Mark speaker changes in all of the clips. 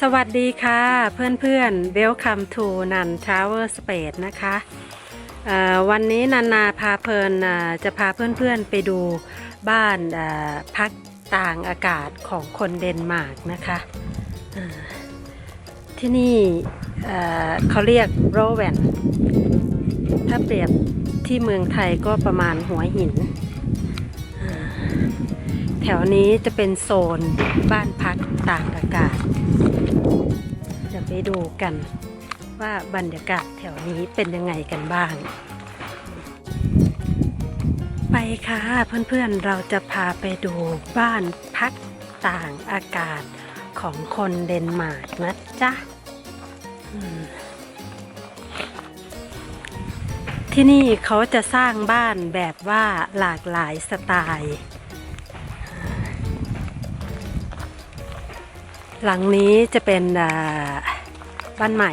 Speaker 1: สวัสดีค่ะเพื่อนๆ Welcome to Nan Tower Space นะคะวันนี้นานาพาเพลินจะพาเพื่อนๆไปดูบ้านพักต่างอากาศของคนเดนมาร์กนะคะที่นี่เขาเรียกโรแวน ถ้าเปรียบที่เมืองไทยก็ประมาณหัวหิน แถวนี้จะเป็นโซนบ้านพักต่างอากาศ จะไปดูกันว่าบรรยากาศแถวนี้เป็นยังไงกันบ้าง ไปค่ะเพื่อนๆเราจะพาไปดูบ้านพักต่างอากาศของคนเดนมาร์กนะจ๊ะ ที่นี่เขาจะสร้างบ้านแบบว่าหลากหลายสไตล์ หลังนี้จะเป็นบ้านใหม่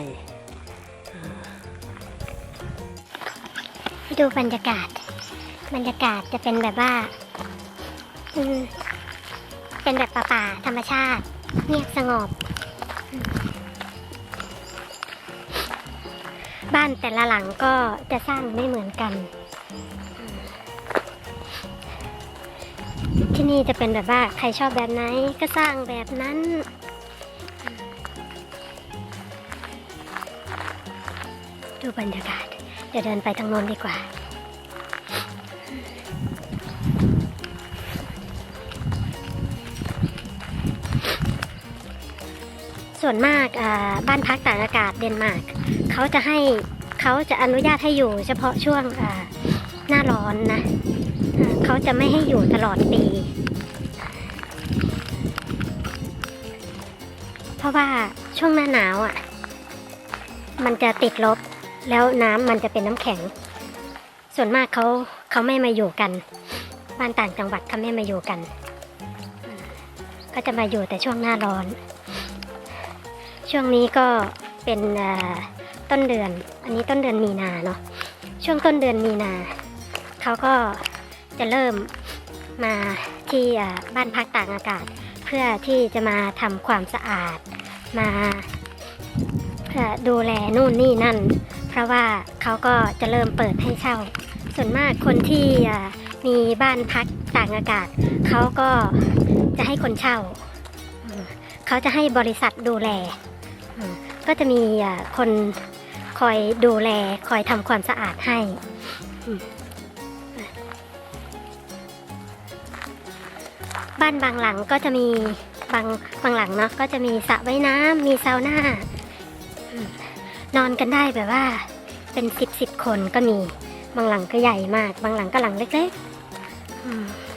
Speaker 2: ดูบรรยากาศ บรรยากาศจะเป็นแบบว่า เป็นแบบป่าธรรมชาติ เงียบสงบ บ้านแต่ละหลังก็จะสร้างไม่เหมือนกัน ที่นี่จะเป็นแบบว่าใครชอบแบบไหนก็สร้างแบบนั้นดูบรรยากาศ เดี๋ยวเดินไปทางโน้นดีกว่า ส่วนมากบ้านพักต่างอากาศเดนมาร์กเขาจะให้เขาจะอนุญาตให้อยู่เฉพาะช่วงหน้าร้อนนะเขาจะไม่ให้อยู่ตลอดปี เพราะว่าช่วงหน้าหนาวอะ มันจะติดลบแล้วน้ำมันจะเป็นน้ำแข็ง ส่วนมากเขาเขาไม่มาอยู่กันบ้านต่างจังหวัดเขาไม่มาอยู่กัน ก็จะมาอยู่แต่ช่วงหน้าร้อน ช่วงนี้ก็เป็นต้นเดือน อันนี้ต้นเดือนมีนาเนาะ ช่วงต้นเดือนมีนา เขาก็จะเริ่มมาที่บ้านพักต่างอากาศ เพื่อที่จะมาทำความสะอาด มาดูแลนู่นนี่นั่น เพราะว่าเขาก็จะเริ่มเปิดให้เช่า ส่วนมากคนที่มีบ้านพักต่างอากาศ เขาก็จะให้คนเช่า เขาจะให้บริษัทดูแล ก็จะมีคนคอยดูแลคอยทำความสะอาดให้บ้านบางหลังก็จะมีบางบางหลังเนาะก็จะมีสระว่ายน้ำมีซาวน่านอนกันได้แบบว่า เป็นสิบสิบคนก็มี บางหลังก็ใหญ่มาก บางหลังก็หลังเล็กๆ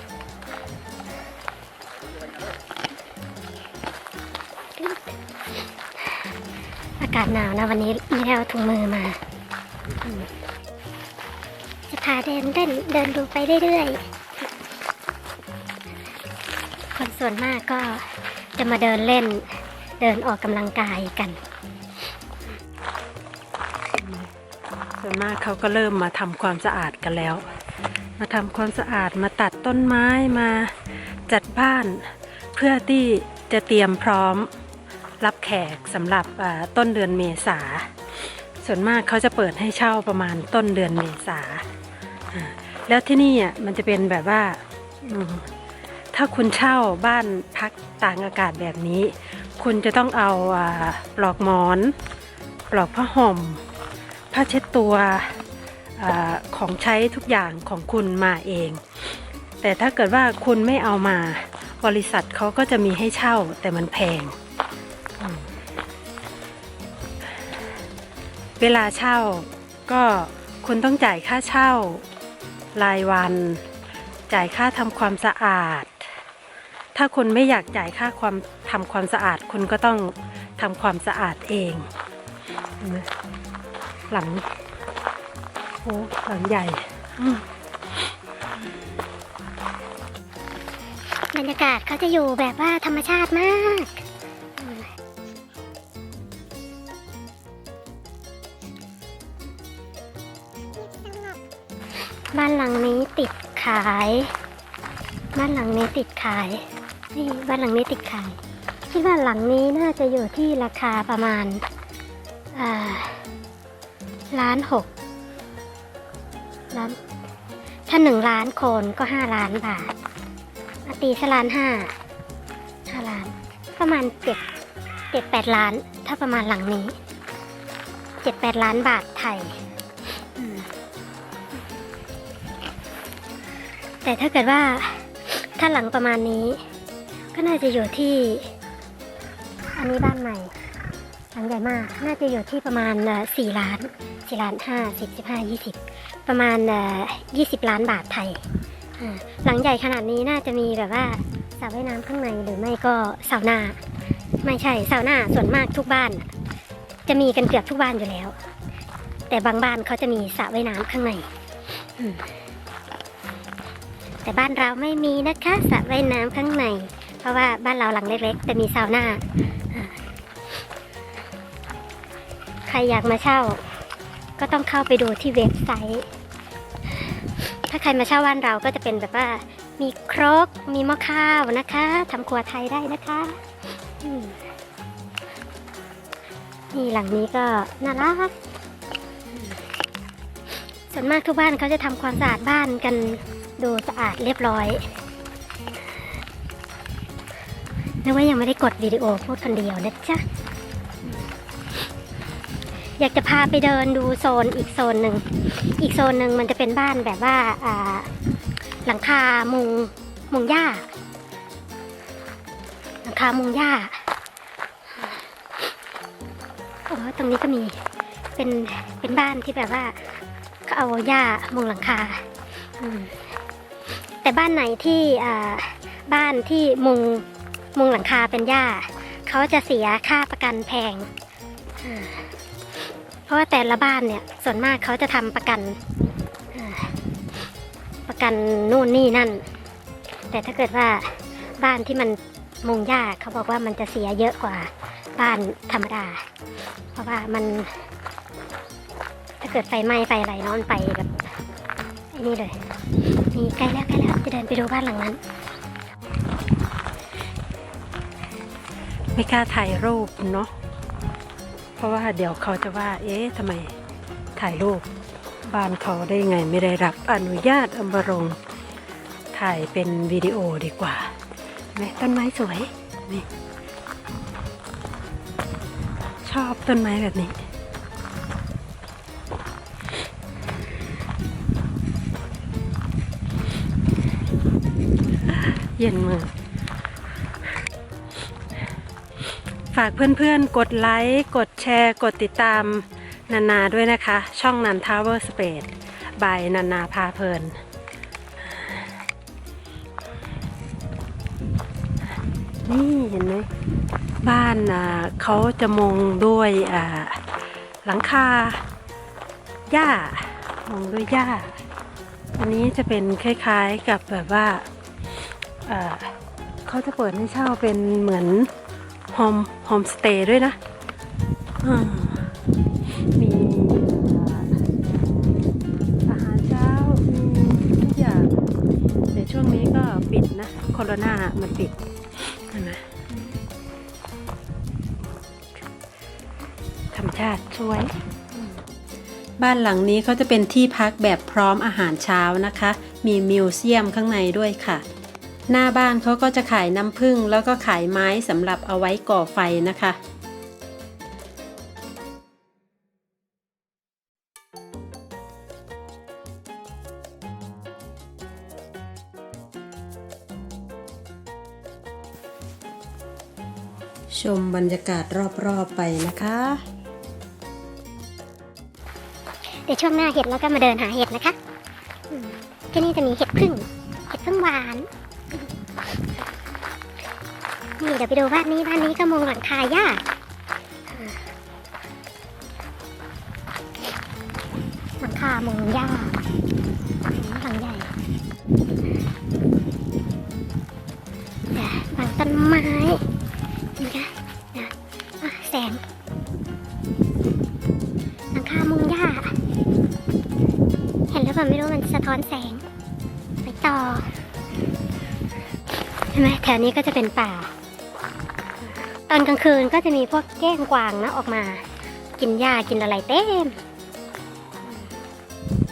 Speaker 2: ากาศหนาวนะวันนี้ไม่ได้เอาถุงมือมา จะพาเดินเล่นเดินดูไปเรื่อยๆ คนส่วนมากก็จะมาเดินเล่น เดินออกกำลังกายกัน
Speaker 1: ส่วนมากเขาก็เริ่มมาทำความสะอาดกันแล้ว มาทำความสะอาดมาตัดต้นไม้มาจัดบ้าน เพื่อที่จะเตรียมพร้อม รับแขกสำหรับต้นเดือนเมษา ส่วนมากเขาจะเปิดให้เช่าประมาณต้นเดือนเมษา แล้วที่นี่อะมันจะเป็นแบบว่า ถ้าคุณเช่าบ้านพักต่างอากาศแบบนี้ คุณจะต้องเอาปลอกหมอน ปลอกผ้าห่ม ผ้าเช็ดตัวอของใช้ทุกอย่างของคุณมาเอง แต่ถ้าเกิดว่าคุณไม่เอามาบริษัทเขาก็จะมีให้เช่าแต่มันแพง เวลาเช่าก็คุณต้องจ่ายค่าเช่า รายวัน จ่ายค่าทำความสะอาด ถ้าคุณไม่อยากจ่ายค่าความทำความสะอาด คุณก็ต้องทำความสะอาดเอง หลังโอ้หลังใหญ่
Speaker 2: บรรยากาศเขาจะอยู่แบบว่าธรรมชาติมากาย บ้านหลังนี้ติดขายนี่บ้านหลังนี้ติดขายคิดว่าหลังนี้น่าจะอยู่ที่ราคาประมาณล้านหกล้านถ้าหนึ่งล้านคนก็ห้าล้านบาทาตีสล้านห้าห้าล้าน ประมาณเจ็ดเจ็ดแปดล้าน ถ้าประมาณหลังนี้เจ็ดแปดล้านบาทไทย แต่ถ้าเกิดว่าถ้าหลังประมาณนี้ ก็น่าจะอยู่ที่ อันนี้บ้านใหม่ หลังใหญ่มาก น่าจะอยู่ที่ประมาณสี่ล้านสี่ล้านห้าสิบสิบห้ายี่สิบประมาณเอ่อ20ล้านบาทไทยหลังใหญ่ขนาดนี้น่าจะมีแบบว่าสระว่ายน้ำข้างในหรือไม่ก็ซาวนาไม่ใช่ซาวนาส่วนมากทุกบ้าน จะมีกันเกือบทุกบ้านอยู่แล้ว แต่บางบ้านเขาจะมีสระว่ายน้ำข้างในอื แต่บ้านเราไม่มีนะคะสระว่ายน้ำข้างใน เพราะว่าบ้านเราหลังเล็กๆ แต่มีซาวน่าใครอยากมาเช่า ก็ต้องเข้าไปดูที่เว็บไซต์ ถ้าใครมาเช่าบ้านเราก็จะเป็นแบบว่ามีครก มีหม้อข้าวนะคะทำครัวไทยได้นะคะนี่หลังนี้ก็น่ารัก ส่วนมากทุกบ้านเขาจะทำความสะอาดบ้านกัน ดูสะอาดเรียบร้อยนึกว่ายังไม่ได้กดวิดีโอพูดคนเดียวนะจ๊ะ อยากจะพาไปเดินดูโซนอีกโซนหนึ่ง อีกโซนหนึ่งมันจะเป็นบ้านแบบว่าหลังคามุงมุงหญ้า หลังคามุงหญ้าโอ้ตรงนี้ก็มีเป็นเป็นบ้านที่แบบว่าเขาเอาหญ้ามุงหลังคา อืม แต่บ้านไหนที่บ้านที่มุงมุงหลังคาเป็นหญ้าเขาจะเสียค่าประกันแพง เพราะว่าแต่ละบ้านเนี่ยส่วนมากเขาจะทำประกันประกันนู่นนี่นั่น แต่ถ้าเกิดว่าบ้านที่มันมุงหญ้าเขาบอกว่ามันจะเสียเยอะกว่าบ้านธรรมดา เพราะว่ามัน ถ้าเกิดไฟไหม้ไฟอะไรเนอนไปแบบนี่เลย นี่ใกล้แล้วใกล้แล้วจะเดินไปดูบ้านหลังนั้น
Speaker 1: ไม่กล้าถ่ายรูปเนาะเพราะว่าเดี๋ยวเขาจะว่า เอ๊ะทำไมถ่ายรูปบ้านเขาได้ไงไม่ได้รับอนุญาตอัมบรงถ่ายเป็นวิดีโอดีกว่าไหมต้นไม้สวยนี่ชอบต้นไม้แบบนี้ ย็นมือ ฝากเพื่อนๆ กดไลค์ กดแชร์ กดติดตามนานาด้วยนะคะ ช่องนันทาวเวอร์สเปดบายนานาพาเพลิน นี่เห็นไหมบ้านเขาจะมงด้วยหลังคาหญ้ามงด้วยหญ้าอันนี้จะเป็นคล้ายๆกับแบบว่า เขาจะเปิดให้เช่าเป็นเหมือนโฮมโฮมสเตย์ด้วยนะมีอาหารเช้ามีทุกอย่างแต่ช่วงนี้ก็ปิดนะโคโรนามันปิดนไหมธรรมชาติสวยบ้านหลังนี้เขาจะเป็นที่พักแบบพร้อมอาหารเช้านะคะ มีมิวเซียมข้างในด้วยค่ะ หน้าบ้านเขาก็จะขายน้ำผึ้งแล้วก็ขายไม้สำหรับเอาไว้ก่อไฟนะคะชมบรรยากาศรอบๆไปนะคะ
Speaker 2: เดี๋ยวช่วงหน้าเห็ดแล้วก็มาเดินหาเห็ดนะคะ ที่นี่จะมีเห็ดพึ่ง ดี๋ยวไปดูบ้านนี้บ้านนี้ก็มองหลังคาหญ้าหลังคามงหญ้าหลังใหญ่แต่บางต้นไม้นี่ค่ะแสงหลังคามุงหญ้าเห็นหรือรือเปล่าไม่รู้มันสะท้อนแสง ไปต่อใช่ไหมแถวนี้ก็จะเป็นป่า อนกลางคืนก็จะมีพวกแก้งกวางนะออกมา กินหญ้ากินอะไรเต็ม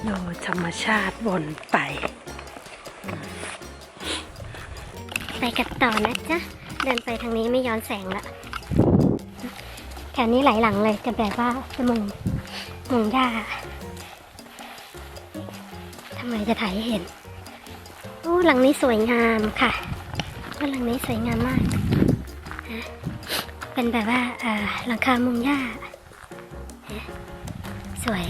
Speaker 1: ดูธรรมชาติวนไป
Speaker 2: ไปกันต่อนะจ๊ะ เดินไปทางนี้ไม่ย้อนแสงละแถวนี้ไหลายหลังเลยจะแบบว่าจะมุงมุงหญ้าทำไมจะถ่ายให้เห็นโอ้หลังนี้สวยงามค่ะว่าหลังนี้สวยงามมากนะ เป็นแบบว่าหลังคามุงหญ้า สวย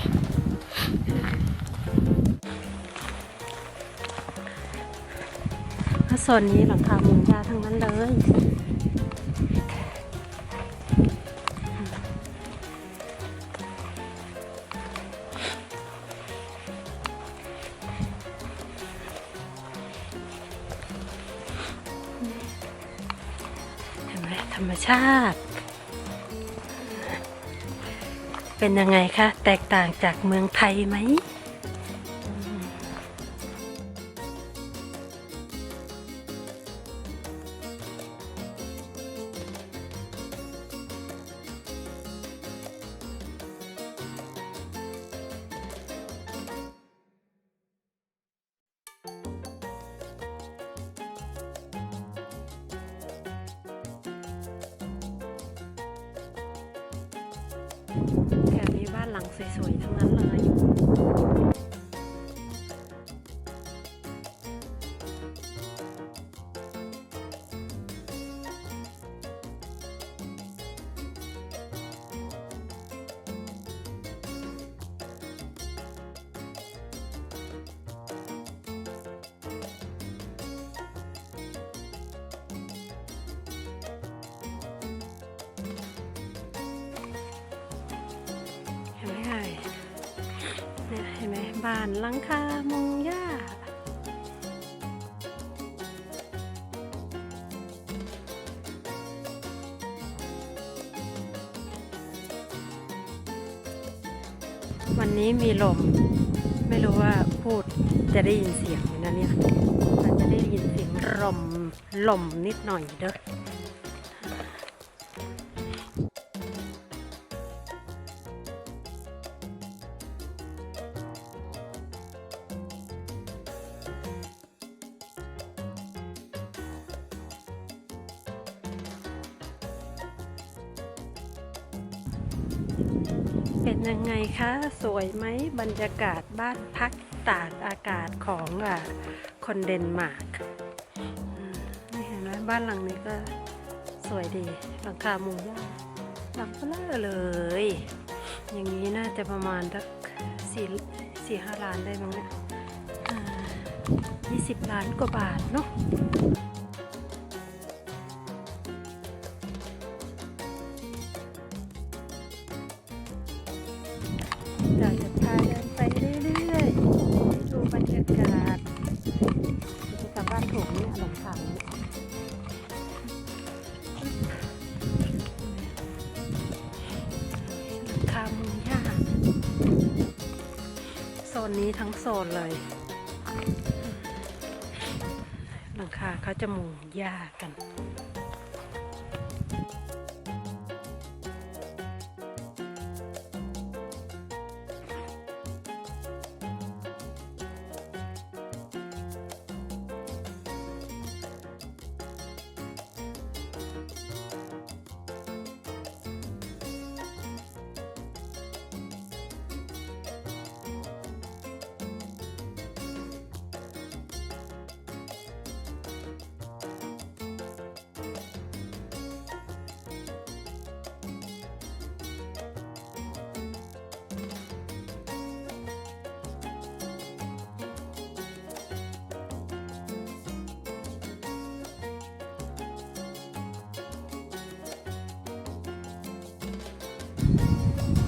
Speaker 1: ถ้วโซนนี้หลังคามุงหญ้าทั้งนั้นเลย ชาติ เป็นยังไงคะ แตกต่างจากเมืองไทยไหม บ้านหลังคามุงหญ้าวันนี้มีลม ไม่รู้ว่าพูดจะได้ยินเสียงไหมนะเนี่ยอาจจะได้ยินเสียงลมลมนิดหน่อยเด้อ สวยไหมบรรยากาศบ้านพักตากอากาศของอะคนเดนมาร์กนี่เห็นไหมบ้านหลังนี้ก็สวยดีหลังคามุงหญ้าหลังเบลอเลย อย่างนี้น่าจะประมาณสักสี่สี่ห้าล้านได้บ้งเนี่ยยี่สิบล้านกว่าบาทเนาะ โซนเลยหลังคาเขาจะมุงหญ้ากัน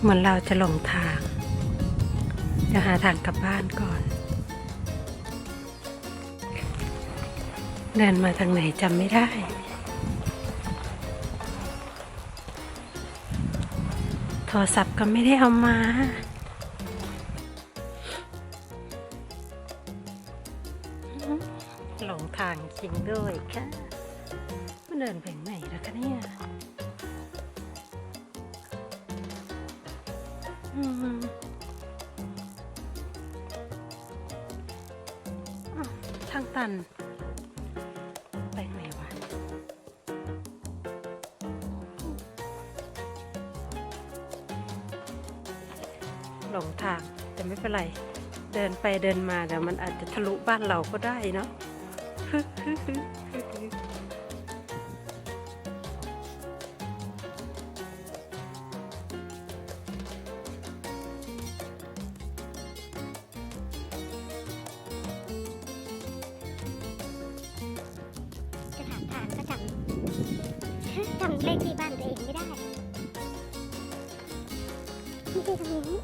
Speaker 1: เหมือนเราจะหลงทาง จะหาทางกลับบ้านก่อน เดินมาทางไหนจำไม่ได้โทรศัพท์ก็ไม่ได้เอามาหลงทางจริงด้วยค่ะเดินไปไหนแล้วคะเนี่ย ทางตัน ไปไหนวะหลงทาง แต่ไม่เป็นไร เดินไปเดินมาเดี๋ยวมันอาจจะทะลุบ้านเราก็ได้เนาะ
Speaker 2: จะ เลขที่บ้านตัวเองไม่ได้ไม่ใช่ตรงนี้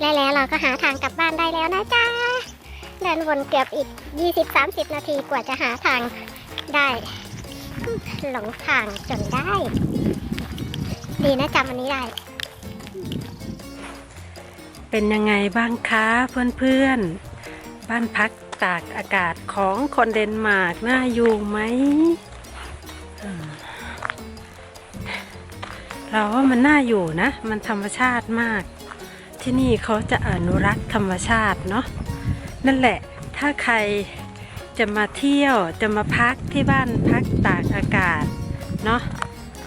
Speaker 2: และแล้วเราก็หาทางกลับ บ้านได้แล้วนะจ๊ะเดินวนเกือบอีก 20-30 นาทีกว่าจะหาทางได้ หลงทางจนได้ ดีนะจำอันนี้ได้
Speaker 1: เป็นยังไงบ้างคะเพื่อนๆ บ้านพักตากอากาศของคนเดนมาร์กน่าอยู่ไหมอืมเราว่ามันน่าอยู่นะ มันธรรมชาติมาก ที่นี่เขาจะอนุรักษ์ธรรมชาติเนาะนั่นแหละถ้าใครจะมาเที่ยวจะมาพักที่บ้านพักตากอากาศเนาะ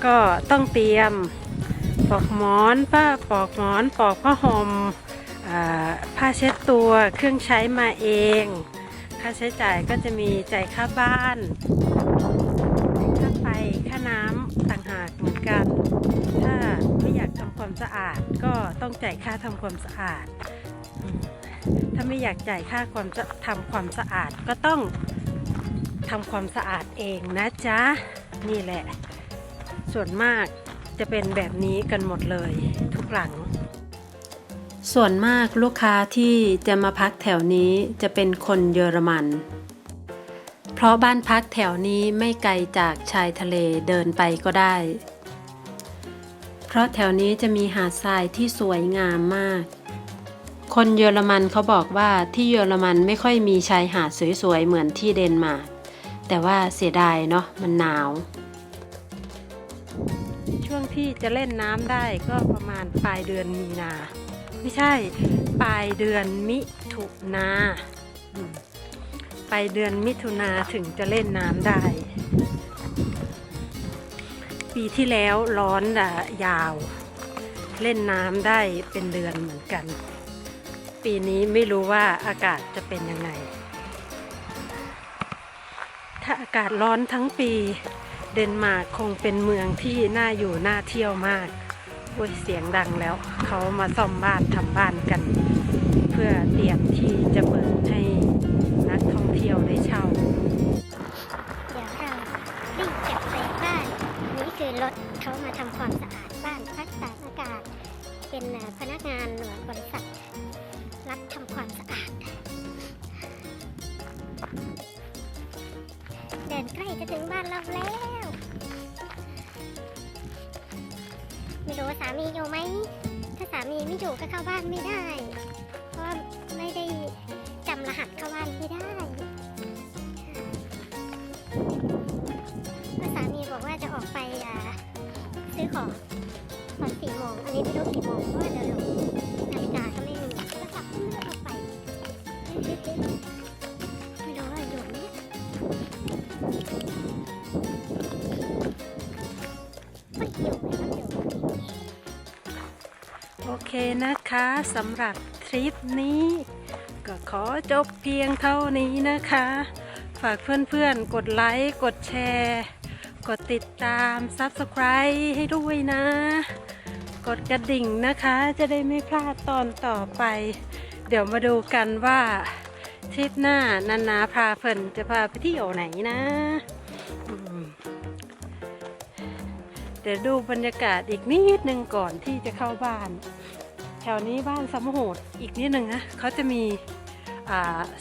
Speaker 1: ก็ต้องเตรียมปลอกหมอนผ้าปลอกหมอนปลอกผ้าห่มอ่าผ้าเช็ดตัวเครื่องใช้มาเอง ค่าใช้จ่ายก็จะมีจ่ายค่าบ้าน ความสะอาดก็ต้องจ่ายค่าทำความสะอาด ถ้าไม่อยากจ่ายค่าความจะทำความสะอาดก็ต้องทำความสะอาดเองนะจ๊ะ นี่แหละ ส่วนมากจะเป็นแบบนี้กันหมดเลยทุกหลัง ส่วนมากลูกค้าที่จะมาพักแถวนี้จะเป็นคนเยอรมัน เพราะบ้านพักแถวนี้ไม่ไกลจากชายทะเลเดินไปก็ได้ ราะแถวนี้จะมีหาดทรายที่สวยงามมาก คนเยอรมันเขาบอกว่าที่เยอรมันไม่ค่อยมีชายหาดสวยๆเหมือนที่เดนมาร์กแต่ว่าเสียดายเนาะมันหนาว ช่วงที่จะเล่นน้ำได้ก็ประมาณปลายเดือนมีนา ไม่ใช่ ปลายเดือนมิถุนาปลายเดือนมิถุนาถึงจะเล่นน้ำได้ ปีที่แล้วร้อนอะยาว เล่นน้ำได้เป็นเดือนเหมือนกัน ปีนี้ไม่รู้ว่าอากาศจะเป็นยังไง ถ้าอากาศร้อนทั้งปี เดนมาร์กคงเป็นเมืองที่น่าอยู่น่าเที่ยวมากโอ้ยเสียงดังแล้ว เขามาซ่อมบ้านทำบ้านกัน เพื่อเตรียมที่จะเปิดำ
Speaker 2: ความสะอาดบ้านพักตากอากาศ เป็นพนักงานบริษัทรับทำความสะอาด เดินใกล้จะถึงบ้านเราแล้ว ไม่รู้ว่าสามีอยู่ไหม ถ้าสามีไม่อยู่ก็เข้าบ้านไม่ได้ เพราะไม่ได้จำรหัสเข้าบ้านไม่ได้ก็สามีบอกว่าจะออกไปอ่า้ของตอสี่โมงอันนี้ไม่รู้กี่โมงเพราะว่าเดี๋ยวหลงนาฬิกาก็ไม่มีก็กลับก็ไม่ได้ออกไปไม่รู้ว่าอยู่ไหมไม่อยู่ไม่อยู่
Speaker 1: โอเคนะคะสำหรับทริปนี้ ก็ขอจบเพียงเท่านี้นะคะ ฝากเพื่อนๆ กดไลค์ กดแชร์ กดติดตาม Subscribe ให้ด้วยนะ กดกระดิ่งนะคะ จะได้ไม่พลาดตอนต่อไป เดี๋ยวมาดูกันว่าทริปหน้านันนาพาเฟินจะพาไปเที่ยวไหนนะ เดี๋ยวดูบรรยากาศอีกนิดนึงก่อนที่จะเข้าบ้าน แถวนี้บ้านสมโหดอีกนิดนึงนะเขาจะมี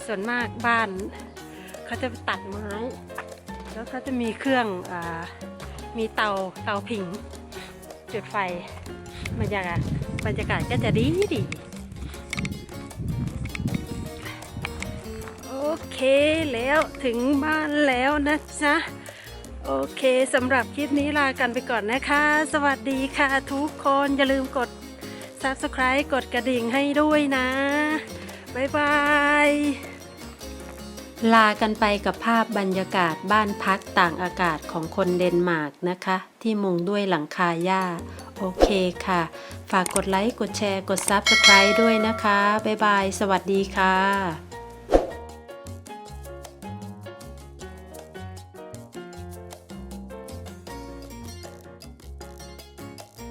Speaker 1: ส่วนมากบ้าน เขาจะตัดไม้ แล้วเขาจะมีเครื่องอมีเตาเตาผิง จุดไฟบรรยากาศบรรยากาศก็จะดีดีโอเคแล้วถึงบ้านแล้วนะจ๊ะโอเคสำหรับคลิปนี้ลากันไปก่อนนะคะ สวัสดีค่ะทุกคนอย่าลืมกด Subscribe กดกระดิ่งให้ด้วยนะ บ๊ายบาย ลากันไปกับภาพบรรยากาศบ้านพักต่างอากาศของคนเดนมาร์กนะคะ ที่มุงด้วยหลังคาหญ้า โอเคค่ะ ฝากกดไลค์ กดแชร์ กด Subscribe ด้วยนะคะ บ๊ายบาย สวัสดีค่ะ